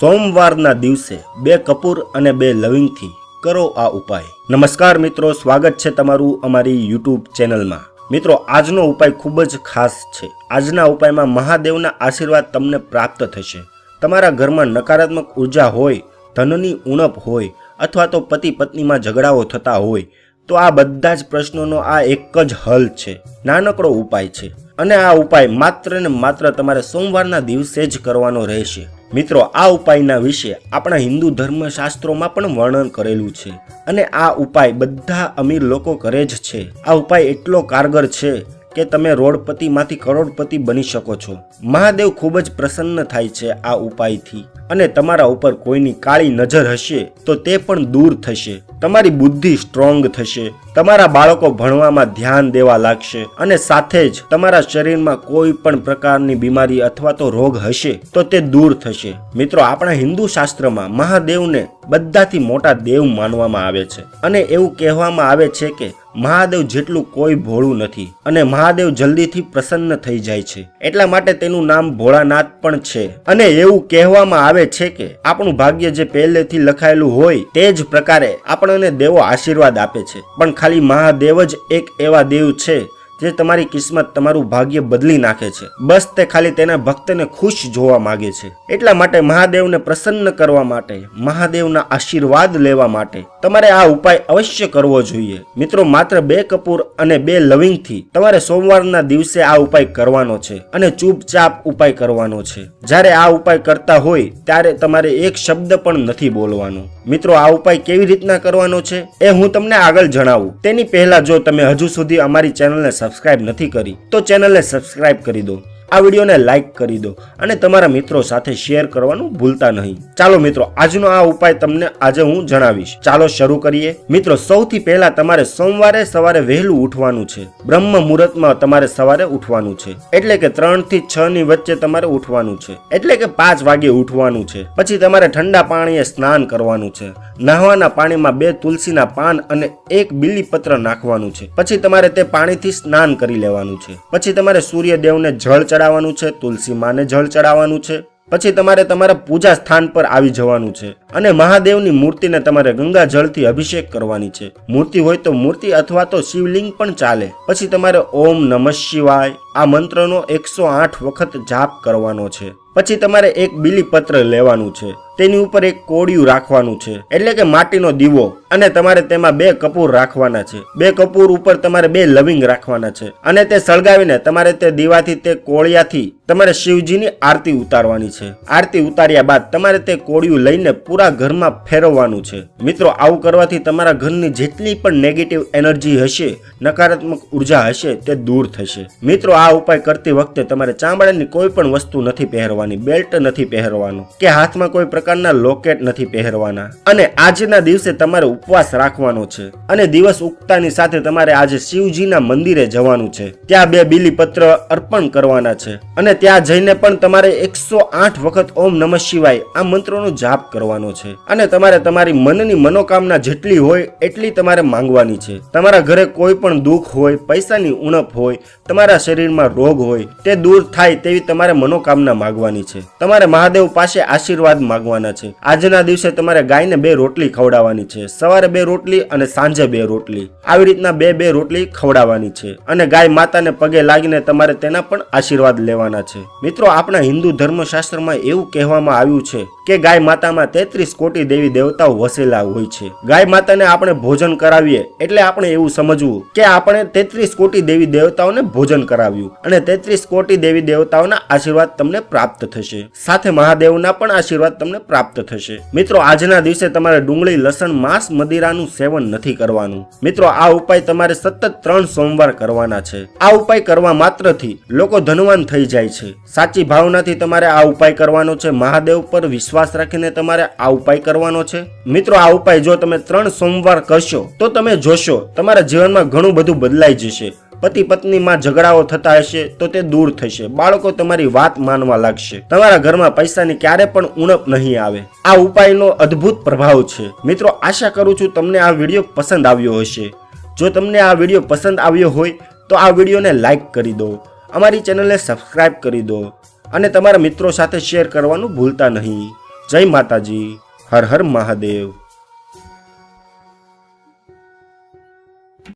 સોમવારના દિવસે બે કપૂર અને બે લવિંગથી કરો આ ઉપાય. નમસ્કાર મિત્રો, સ્વાગત છે તમારું અમારી યુટ્યુબ ચેનલમાં. મિત્રો, આજનો ઉપાય ખૂબ જ ખાસ છે. આજના ઉપાયમાં મહાદેવના આશીર્વાદ તમને પ્રાપ્ત થશે. તમારા ઘરમાં નકારાત્મક ઊર્જા હોય, ધનની ઉણપ હોય, અથવા તો પતિ પત્નીમાં ઝઘડાઓ થતા હોય, તો આ બધા જ પ્રશ્નોનો આ એક જ હલ છે. નાનકડો ઉપાય છે. અને આ ઉપાય માત્ર ને માત્ર તમારે સોમવારના દિવસે જ કરવાનો રહેશે. મિત્રો, આ ઉપાયના વિશે આપણા હિન્દુ ધર્મશાસ્ત્રોમાં પણ વર્ણન કરેલું છે અને આ ઉપાય બધા અમીર લોકો કરે જ છે. આ ઉપાય એટલો કારગર છે કે તમે રોડપતિમાંથી કરોડપતિ બની શકો છો. મહાદેવ ખૂબ જ પ્રસન્ન થાય છે આ ઉપાયથી અને તમારા ઉપર કોઈની કાળી નજર હશે તો તે પણ દૂર થશે. તમારી બુદ્ધિ સ્ટ્રોંગ થશે. તમારા બાળકો ભણવામાં ધ્યાન દેવા લાગશે અને સાથે જ તમારા શરીરમાં કોઈ પણ પ્રકારની બીમારી અથવા તો રોગ હશે તો તે દૂર થશે. મિત્રો, આપણા હિન્દુ શાસ્ત્રમાં મહાદેવને બધાથી મોટા દેવ માનવામાં આવે છે અને એવું કહેવામાં આવે છે કે મહાદેવ જેટલું કોઈ ભોળું નથી અને મહાદેવ જલ્દીથી પ્રસન્ન થઈ જાય છે. એટલા માટે તેનું નામ ભોળાનાથ પણ છે. અને એવું કહેવામાં આવે છે કે આપણું ભાગ્ય જે પહેલેથી લખાયેલું હોય તે જ પ્રકારે આપણને દેવો આશીર્વાદ આપે છે. પણ ખાલી મહાદેવ જ એક એવા દેવ છે જે તમારી કિસ્મત તમારું ભાગ્ય બદલી નાખે છે. બસ તે ખાલી તેના ભક્તને ખુશ જોવા માગે છે. એટલા માટે મહાદેવને પ્રસન્ન કરવા માટે, મહાદેવના આશીર્વાદ લેવા માટે તમારે આ ઉપાય અવશ્ય કરવો જોઈએ. મિત્રો, માત્ર બે કપૂર અને બે લવિંગથી તમારે સોમવારના દિવસે આ ઉપાય કરવાનો છે અને ચૂપચાપ ઉપાય કરવાનો છે. જ્યારે આ ઉપાય કરતા હોય, ત્યારે તમારે એક શબ્દ પણ નથી બોલવાનો. મિત્રો, આ ઉપાય કેવી રીતના કરવાનો છે? એ હું તમને આગળ જણાવું. તેની પહેલા જો તમે હજુ સુધી અમારી ચેનલને સબસ્ક્રાઇબ નથી કરી તો ચેનલને સબસ્ક્રાઇબ કરી દો. આ વિડીયોને લાઇક કરી દો અને તમારા મિત્રો સાથે શેર કરવાનું ભૂલતા નહીં. ચાલો મિત્રો, આજનો આ ઉપાય તમને આજે હું જણાવીશ. ચાલો શરૂ કરીએ. મિત્રો, સૌથી પહેલા તમારે સોમવારે સવારે વહેલું ઉઠવાનું છે. બ્રહ્મ મુહૂર્તમાં તમારે સવારે ઉઠવાનું છે. એટલે કે ત્રણથી છ ની વચ્ચે તમારે ઉઠવાનું છે. એટલે કે પાંચ વાગે ઉઠવાનું છે. પછી તમારે ઠંડા પાણીએ સ્નાન કરવાનું છે. નહાવાના પાણીમાં બે તુલસીના પાન અને એક બીલીપત્ર નાખવાનું છે. પછી તમારે તે પાણીથી સ્નાન કરી લેવાનું છે. પછી તમારે સૂર્યદેવને જળ ચડાવવાનું છે, તુલસી માને જળ ચડાવવાનું છે. પછી તમારે તમારા પૂજા સ્થાન પર આવી જવાનું છે અને મહાદેવની મૂર્તિને તમારે ગંગા જળથી અભિષેક કરવાની છે. મૂર્તિ હોય તો મૂર્તિ અથવા તો શિવલિંગ પણ ચાલે. પછી તમારે ઓમ નમઃ શિવાય આ મંત્રનો એકસો આઠ વખત જાપ કરવાનો છે. પછી તમારે એક બીલીપત્ર લેવાનું છે. તેની ઉપર એક કોડિયું રાખવાનું છે. એટલે કે માટીનો દીવો. અને તમારે તેમાં બે કપૂર રાખવાના છે. બે કપૂર ઉપર તમારે બે લવિંગ રાખવાના છે. અને તે સળગાવીને તમારે તે દીવાથી તે કોળિયાથી તમારે શિવજીની આરતી ઉતારવાની છે. આરતી ઉતાર્યા બાદ તમારે તે કોળિયું લઈને પૂરા ઘરમાં ફેરવવાનું છે. મિત્રો, આવું કરવાથી તમારા ઘરની જેટલી પણ નેગેટિવ એનર્જી હશે, નકારાત્મક ઊર્જા હશે, તે દૂર થશે. મિત્રો આ ઉપાય કરતી વખતે તમારે ચામડાની કોઈ પણ વસ્તુ નથી પહેરવાની બેલ્ટ નથી પહેરવાનો, કે હાથમાં કોઈ પ્રકારના લોકેટ નથી પહેરવાના. અને આજના દિવસે તમારે ઉપવાસ રાખવાનો છે. અને દિવસ ઉગતાની સાથે તમારે આજે શિવજીના મંદિરે જવાનું છે. ત્યાં બે બીલીપત્ર અર્પણ કરવાના છે. અને ત્યાં જઈને પણ તમારે એકસો આઠ વખત ઓમ નમઃ શિવાય આ મંત્રોનો જાપ કરવાનો છે. અને તમારે તમારી મનની મનોકામના જેટલી હોય એટલી તમારે માંગવાની છે. તમારા ઘરે કોઈ પણ દુઃખ હોય, પૈસાની ઉણપ હોય, તમારા શરીરમાં રોગ હોય, તે દૂર થાય તેવી તમારે મનોકામના માંગવાની છે. તમારે મહાદેવ પાસે આશીર્વાદ માગવાના છે. આજના દિવસે તમારે ગાયને બે રોટલી ખવડાવવાની છે. સવારે બે રોટલી અને સાંજે બે રોટલી. આવી રીતના બે બે રોટલી ખવડાવવાની છે. અને ગાય માતાને પગે લાગીને તમારે તેના પણ આશીર્વાદ લેવાના છે. મિત્રો, આપણા હિન્દુ ધર્મશાસ્ત્રમાં એવું કહેવામાં આવ્યું છે કે ગાય માતામાં તેત્રીસ કોટી દેવી દેવતાઓ વસેલા હોય છે. ગાય માતાને આપણે ભોજન કરાવીએ એટલે આપણે એવું સમજવું કે આપણે તેત્રીસ કોટી દેવી દેવતાઓને ભોજન કરાવ્યું અને તેત્રીસ કોટી દેવી દેવતાઓના આશીર્વાદ તમને પ્રાપ્ત થશે. સાથે મહાદેવના પણ આશીર્વાદ તમને પ્રાપ્ત થશે. મિત્રો, આજના દિવસે તમારે ડુંગળી, લસણ, માંસ, મદિરાનું સેવન નથી કરવાનું. મિત્રો આ ઉપાય તમારે સતત ત્રણ સોમવાર કરવાના છે. આ ઉપાય કરવા માત્રથી લોકો ધનવાન થઈ જાય છે. સાચી ભાવનાથી તમારે આ ઉપાય કરવાનો છે. મહાદેવ પર વિશ્વાસ રાખીને તમારે આ ઉપાય કરવાનો છે. મિત્રો, આ ઉપાય જો તમે ત્રણ સોમવાર કરશો, તો તમે જોશો, તમારા જીવનમાં ઘણું બધું બદલાઈ જશે. પતિ પત્નીમાં ઝઘડાઓ થતા હશે, તો તે દૂર થશે. બાળકો તમારી વાત માનવા લાગશે. તમારા ઘરમાં પૈસાની ક્યારે પણ ઉણપ નહીં આવે. આ ઉપાયનો અદ્ભુત પ્રભાવ છે. મિત્રો, આશા કરું છું તમને આ વીડિયો પસંદ આવ્યો હશે. જો તમને આ વીડિયો પસંદ આવ્યો હોય, તો આ વિડીયોને લાઈક કરી દો. અમારી ચેનલને સબસ્ક્રાઇબ કરી દો. અને તમારા મિત્રો સાથે શેર કરવાનું ભૂલતા નહીં. જય માતાજી. હર હર મહાદેવ.